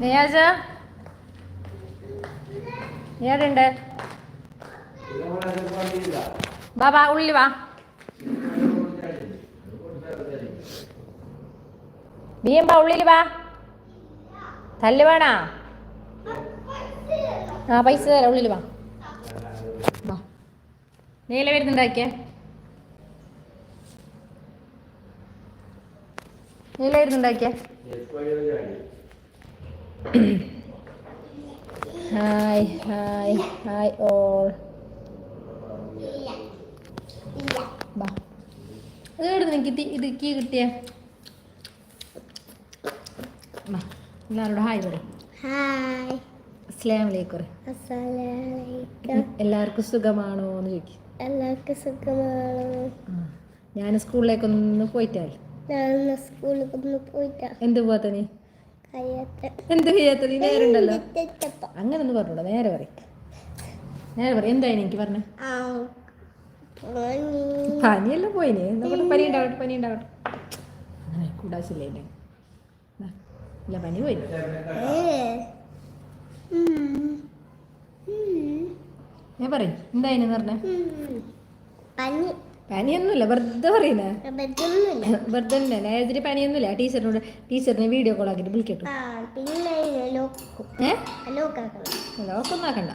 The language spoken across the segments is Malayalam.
നിയാജ ഏടുണ്ട് ബാബാ ഉള്ളി വാ. ബിയമ്പ ഉള്ളിൽ വാ? തല്ല് വേണാ? ആ പൈസ തരാം ഉള്ളിൽ വാ. നീല വരുന്നുണ്ടാക്കിയ നീല വരുന്നുണ്ടാക്കിയ ഹായ് ഹായ് ഹായ് ഓൾ അത് എവിടെ കിട്ടി ഇത് കീ കിട്ടിയ? എല്ലാവരോടും ഹായ് പറയും. ഹായ്. അസ്ലാം വലൈക്കും എല്ലാവർക്കും സുഖമാണോ എന്ന് ചോദിക്കും. എല്ലാവർക്കും സുഖമാണോ? ഞാൻ സ്കൂളിലേക്കൊന്ന് പോയിട്ടാൽ ഞാൻ സ്കൂളിലേക്കൊന്ന് പോയിട്ടാ. എന്ത് പോകാത്ത നീ? എന്ത് ചെയ്യാത്ത നീ നേരുണ്ടല്ലോ അങ്ങനെ ഒന്ന് നേരെ പറയും. നേരെ പറയും. എന്തായാലും എനിക്ക് പറഞ്ഞു? പനിയെല്ലാം പോയിനെ. നമ്മുടെ പനി ഉണ്ടാവട്ടെ പനി ഉണ്ടാവട്ടെ. അങ്ങനെ കൂടാശില്ലേ ഇല്ല പനി പോയി. ഞാൻ പറയും. എന്തായാലും പറഞ്ഞ? പനി. പനിയൊന്നുമില്ല. വെറുതെ പറയുന്നേ. വെറുതെ നേരത്തിന് പനിയൊന്നുമില്ല. ടീച്ചറിനോട് ടീച്ചറിനെ വീഡിയോ കോൾ ആക്കിയിട്ട് വിളിക്കട്ടു. ലോക്കൊന്നും ആക്കണ്ട.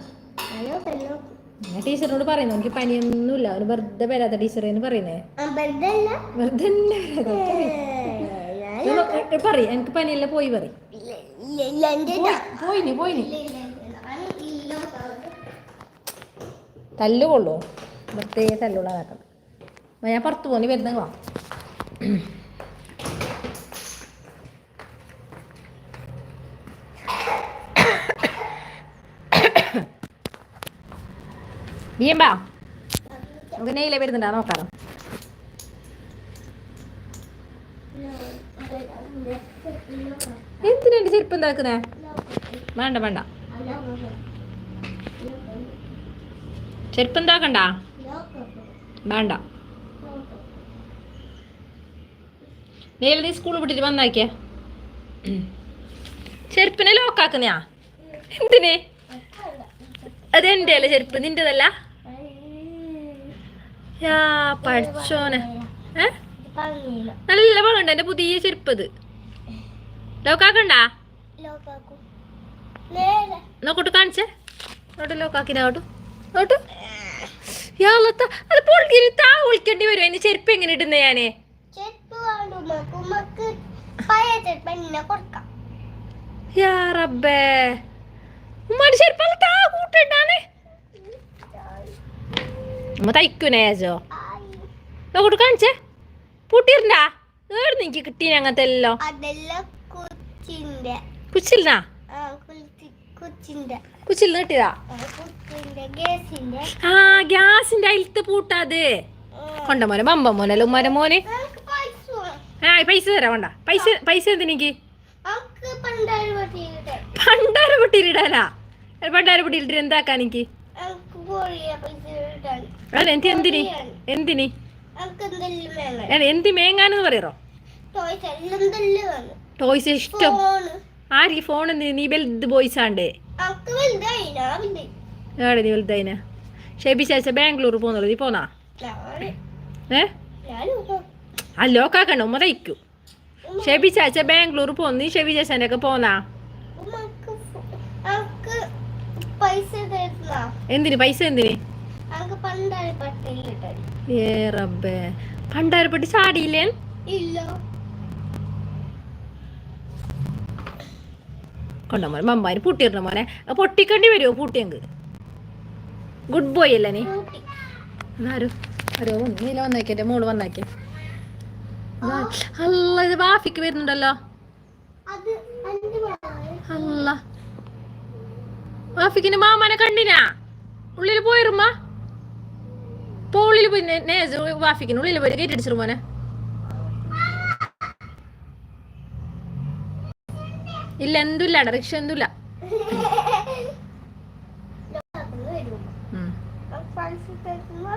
ടീച്ചറിനോട് പറയുന്നു എനിക്ക് പനിയൊന്നുമില്ല. അവന് വെറുതെ വരാത്ത ടീച്ചറെ എന്ന് പറയുന്നേ. വെറുതെ പറ എനിക്ക് പനിയല്ല പോയി പറ പോയിനി പോയിനി ഇല്ല ഇല്ല ഞാൻ തല്ലുള്ളതാക്കണം ഞാൻ പുറത്ത് പോന്നി വരുന്ന വാ ബിയമ്പാ നമുക്ക് നെയ്യിലെ വരുന്നുണ്ടാ നോക്കാം എന്തിനാ എന്റെ ചെരുപ്പ് എന്താക്കുന്നേ? വേണ്ട വേണ്ട. ചെരുപ്പ് എന്താക്കണ്ട? വേണ്ട. നീ സ്കൂൾ വിട്ടിട്ട് വന്നാക്കിയ. ചെരുപ്പിനെ ലോക്കാക്കുന്നയാ എന്തിന്? അത് എന്റെ അല്ലേ ചെരുപ്പ് നിന്റെതല്ല പഠിച്ചോനെ. നല്ല വളമുണ്ട് എന്റെ പുതിയ ചെരുപ്പ് അത് ലോക്കാക്കണ്ടാ നോക്കോട്ട് കാണിച്ചേ. നോട്ട് ലോക്കാക്കിന നോട്ട് അത് പൊളിക്കിരി താ വിളിക്കേണ്ടി വരും. അതിന് ചെരുപ്പ് എങ്ങനെ ഇടുന്ന ഞാനേ? ചെരുപ്പ് എന്നെ കൊടുക്കാം യാ റബ്ബേ. ഉമ്മാടി ചെരുപ്പല്ല താ കൂട്ടുണ്ടാണ് ഉമ്മ തയ്ക്കുനേജോ നോക്കോട്ട് കാണിച്ചേ. ഏടുന്ന് എനിക്ക് കിട്ടീന അങ്ങനത്തെ എല്ലോ. കുച്ചിലിനാ? ആ കുച്ചി കുച്ചിന്റെ കുച്ചിൽ നീട്ടിയതാ ആ, കുച്ചിന്റെ ഗ്യാസിന്റെ അയിലത്തെ പൂട്ടാത് കൊണ്ട മോനെ ബമ്പ മോനല്ല ഉമ്മാരെ മോന്. ആ പൈസ തരാം വേണ്ട. പൈസ പൈസ പറ്റിയിട്ട് പണ്ടാര പൊട്ടിയിലിടാനാ പണ്ടാര പൊട്ടിയിലിട്ട് എന്താക്കാൻ എനിക്ക്? അല്ല എനിക്ക് എന്തിന്? എന്തിന്? എന്ത് മേങ്ങാനെന്ന് പറയറോ? ടോയ്സ് ഇഷ്ടം. ആര് ഫോൺ എന്തിന് നീ വലുത് ബോയ്സ് ആണ്ട്? നീ വലുതായിനാ? ഷെബി ചാച്ച ബാംഗ്ലൂർ പോന്നല്ലോ നീ പോന്നാ? ഏ? ഞാനും ആ ലോക്കാക്കണ്ട ഉമ്മ തയ്ക്കൂ. ഷെബി ചാച്ച ബാംഗ്ലൂർ പോന്ന് നീ ഷെബി ചാച്ചന്റെ ഒക്കെ പോന്നാ എന്തിന് പൈസ എന്തിന്? ഏ റബ്ബേ. പണ്ടാരപ്പെട്ടി പൊട്ടി ചാടിയില്ലേ? കൊണ്ട മോനെ മമ്മാര് പൂട്ടിയിടണ മോനെ. പൊട്ടിക്കണ്ടി വരുമോ പൂട്ടിയങ്ക്? ഗുഡ് ബോയ് അല്ലേ നീ? കൂട്ടി ആരോ വന്നു നീല വന്നേക്കെ മോൾ വന്നേക്കെ. അല്ല ഇത് ബാഫിക്ക് വരുന്നുണ്ടല്ലോ. അല്ല ബാഫിക്കിന്റെ മാമാനെ. കണ്ടിനാ? ഉള്ളിൽ പോയിരുമ്മ ഇപ്പൊ ഉള്ളിൽ പോയി നേസ് ബാഫിക്കിന് ഉള്ളിൽ പോയി ഗേറ്റ് അടിച്ചിരു മോനെ. ഇല്ല എന്തുല്ല റിക്ഷ എന്തുല്ല. ഉം. പൈസ തരുന്ന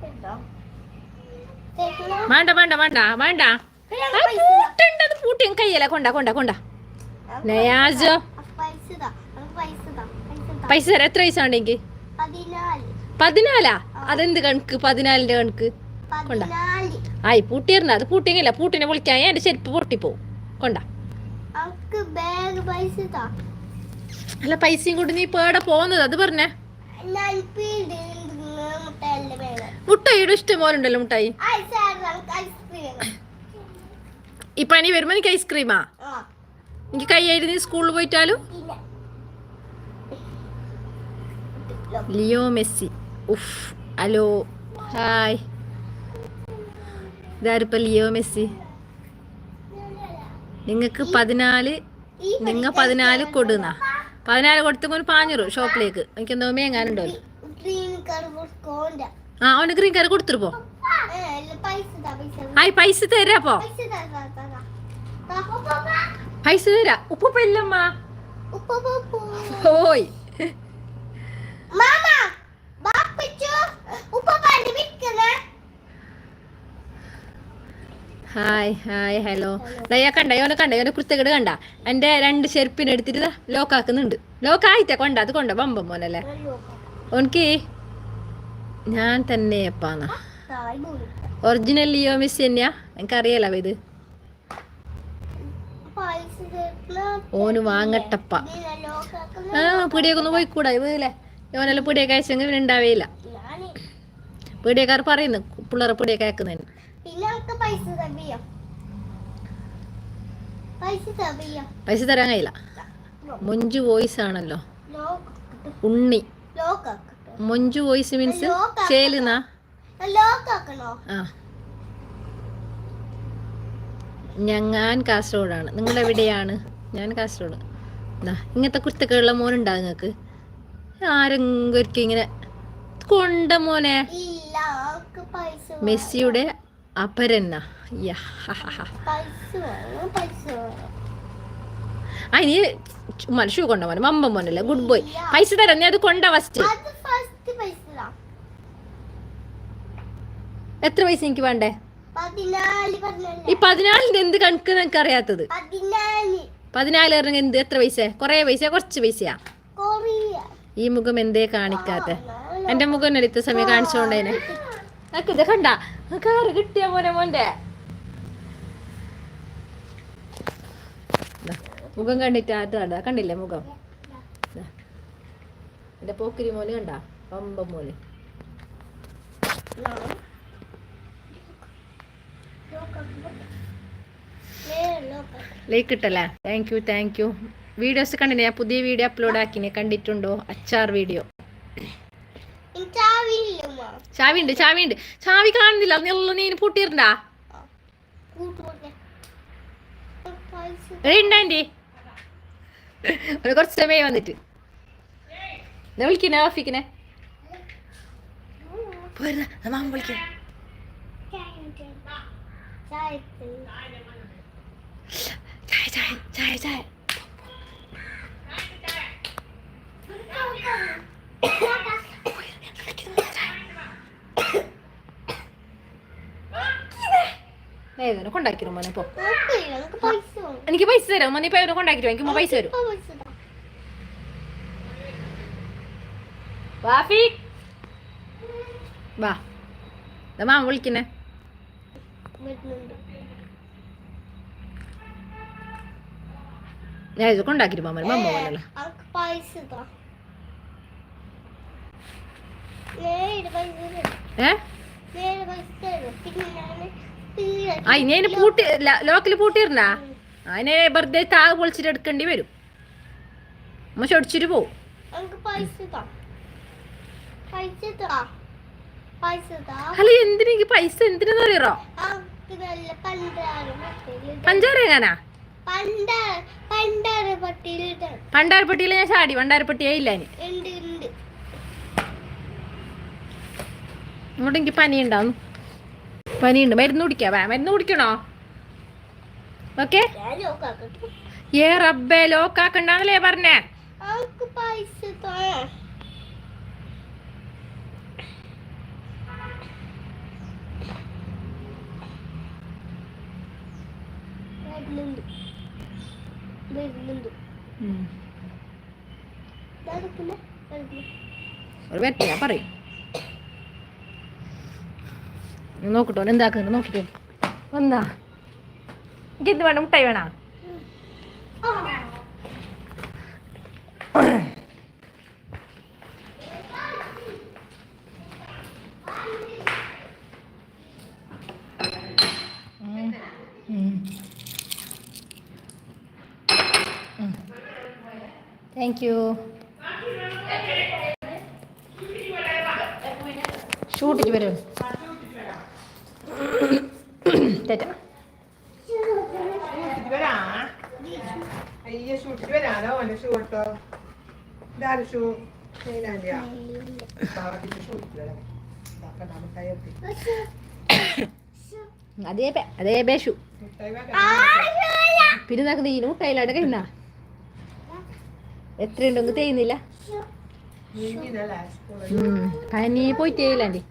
കേട്ടോ തരുന്ന വേണ്ട വേണ്ട വേണ്ട വേണ്ട. പൂട്ടുണ്ടത് പൂട്ടി കയ്യല്ലേ? കൊണ്ട കൊണ്ട കൊണ്ട. അപ്പൊ പൈസ തരാം. എത്ര പൈസ ഉണ്ടെങ്കിൽ പതിനാല്. അതെന്ത് കണക്ക്? പതിനാലിന്റെ കണക്ക്? കൊണ്ട. ആയി പൂട്ടിയിരുന്ന അത് പൂട്ടിയെങ്കില്ല പൂട്ടിനെ വിളിക്കാൻ എന്റെ ചെരുപ്പ് പൊട്ടിപ്പോവും. കൊണ്ടാ. അല്ല പൈസയും കൊണ്ട് നീ പേടെ പോന്നത് പോകുന്നത്? അത് പറഞ്ഞേ. മുട്ടായിയുടെ ഇഷ്ടം പോലെ ഉണ്ടല്ലോ മുട്ടായി. ഈ പനി വരുമ്പോ എനിക്ക് ഐസ്ക്രീമാ എനിക്ക് കൈയായിരുന്നു സ്കൂളിൽ പോയിട്ടാലും? Leo Messi. ഉഫ് ഹലോ ഹായ്. ഇതാരിപ്പോ ലിയോ മെസ്സി? നിങ്ങൾക്ക് പതിനാല് നിങ്ങൾ നിങ്ങ പതിനാല് കൊടുന്ന. പതിനാല് കൊടുത്തപ്പോ പാഞ്ഞൂറ് ഷോപ്പിലേക്ക് എനിക്ക് എന്തോ ആ അവന് ഗ്രീൻ കാർഡ് താ. ആയി പൈസ തരാപ്പോ പൈസ തരാ. ഉപ്പ ഇല്ലമ്മ ഹായ്. Hi hello. ദയ്യ കണ്ട? ഇവനെ കണ്ട? ഇവനെ കുർത്തകട് കണ്ട? എന്റെ രണ്ട് ചെരുപ്പിനെടുത്തിട്ട് ലോക്കാക്കുന്നുണ്ട് ലോക്കായിട്ടേ കൊണ്ട? അത് കൊണ്ട? ബമ്പം മോനല്ലേ? ഓനക്ക് ഞാൻ തന്നെ പോയി ഒറിജിനൽ ലിയോ മിസ് തന്നെയാ. എനിക്കറിയാലോ ഇത്. ഓന് വാങ്ങട്ടപ്പ. ആ പീടിയൊക്കെ ഒന്ന് പോയിക്കൂടാ. ഇവല്ലേ ഓനെല്ലാം പീടിയൊക്കെ അയച്ചെങ്കിൽ ഇവന് ഉണ്ടാവേയില്ല പീടിയക്കാർ പറയുന്നു. പിള്ളേരെ പീടിയൊക്കെ അയക്കുന്നതിന്. പൈസ തരാൻ കഴിയില്ല. മൊഞ്ചു വോയിസ് ആണല്ലോ. ഉണ്ണി. ലോക്കാക്കട്ടെ മൊഞ്ചു വോയിസ് മീൻസ് ചേലുന്നാ? ഞങ്ങാൻ കാസർഗോഡാണ്. നിങ്ങൾ എവിടെയാണ് ഞാൻ കാസർഗോഡ്. ദാ ഇങ്ങനത്തെ കുരുത്തക്കുള്ള മോനുണ്ടാ നിങ്ങൾക്ക്? ആരെങ്കിലും ഇങ്ങനെ കൊണ്ട മോനെ? മെസ്സിയുടെ അപരന്ന. യാ ആ നീ ഷൂ കൊണ്ട മോനെ മമ്പ മോനല്ലേ? ഗുഡ് ബോയ് പൈസ തരാം. നീ അത് കൊണ്ട ഫസ്റ്റ്. എത്ര പൈസ എനിക്ക് വേണ്ടേ? ഈ പതിനാലിന്റെ എന്ത് കണക്ക് നിനക്ക് അറിയാത്തത് പതിനാല് പറഞ്ഞ എന്ത്? എത്ര പൈസ? കൊറേ പൈസ കുറച്ച് പൈസയാ? ഈ മുഖം എന്തേ കാണിക്കാത്ത? എന്റെ മുഖം എടുത്ത സമയം കാണിച്ചോണ്ടേനെ. കണ്ട? കാറ് കിട്ടിയ മോനെ മോന്റെ മുഖം കണ്ടിട്ട് അത് കണ്ട? കണ്ടില്ലേ മുഖം. എന്റെ പോക്കിരി മോന് കണ്ട? പമ്പ മോന്. Like ഇട്ടല്ലേ thank you thank you videos കണ്ടിനെ ഞാൻ പുതിയ വീഡിയോ അപ്ലോഡ് ആക്കിനെ. കണ്ടിട്ടുണ്ടോ? അച്ചാർ വീഡിയോ ചാവി ഉണ്ട് ചാവി ഉണ്ട് ചാവി കാണുന്നില്ല നീ നീ പൂട്ടിയിട്ടുണ്ടാ ഉണ്ടാന്റി ഒരു കുറച്ച് സമയം വന്നിട്ട്. വിളിക്കണേ ഓഫിക്കണേ മാമ വിളിക്കേ. ചായ ചായ ചായ ചായ. ചായ ഏതോ കൊണ്ടാക്കിരും മോനെ പോ. എനിക്ക് പൈസ തരാം. മോനെ ഇപ്പൊ എവനെ കൊണ്ടാക്കിരും എനിക്ക് പൈസ തരും ഇപ്പൊ പൈസ താ. വാഫി വാ ദാ മാമ വിളിക്കണേ വരുന്നുണ്ട് ഞാൻ ഇത് കൊണ്ടാക്കിരും മാമന് മമ്മ പോലല്ലോ നമുക്ക് പൈസ താ. നേരെ പൈസ തരും. ഞാൻ തീരെ ആ ഇനി അതിന് പൂട്ടി ലോക്കൽ പൂട്ടിയിരുന്നാ അതിനെ വെറുതെ താഴെ പൊളിച്ചിട്ട് എടുക്കേണ്ടി വരും. അമ്മ ചൊടിച്ചിട്ട് പോവും. പൈസ. അല്ല എന്തിനാ എനിക്ക് പൈസ എന്തിനാ അറിയറോ നമുക്ക് നല്ല പണ്ടാറ് പട്ടിയിലിട്ട് പഞ്ചാരങ്ങാനാ പണ്ടാരപ്പെട്ടിയിൽ ഞാൻ ചാടി പണ്ടാരപ്പെട്ടിയേ ഇല്ല ഇങ്ങോട്ട് എനിക്ക് പനി ഉണ്ടാവും പനിയുണ്ട്. മരുന്ന് കുടിക്കാ വാ. മരുന്ന് കുടിക്കണോ? ഓക്കെ? ഏ റബ്ബേ ലോക്കാക്കണ്ടെന്നല്ലേ പറഞ്ഞേ? പൈസ താ. വരുന്നുണ്ട്. വരുന്നുണ്ട്. ഒരു പറ്റില്ല പറയും. നോക്കട്ടോ എന്താക്കുന്നു നോക്കിട്ടോ എന്താ എനിക്ക് എന്ത് വേണം? മുട്ടായി വേണോ? താങ്ക് യു ഷൂട്ടിക്ക് വരും. ചേട്ടാ ഷൂട്ടിട്ട് വരാ അയ്യ ഷൂട്ടിട്ട് വരാലോ ഓന്റെ ഷൂ കേട്ടോ ഇതാര് ഷൂ. അതേ അതേ ബേഷു മിഠായി വേഗം പിന്നെ നാക്ക് നീ മുട്ടായില്ലാടെ കഴിയുന്ന എത്രയുണ്ടെങ്കിൽ തേയുന്നില്ല. പനി പോയിട്ടേ ഇല്ലാണ്ടി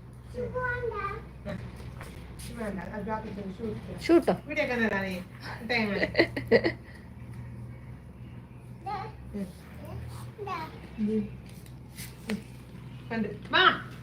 ഷൂട്ടോ? വാ.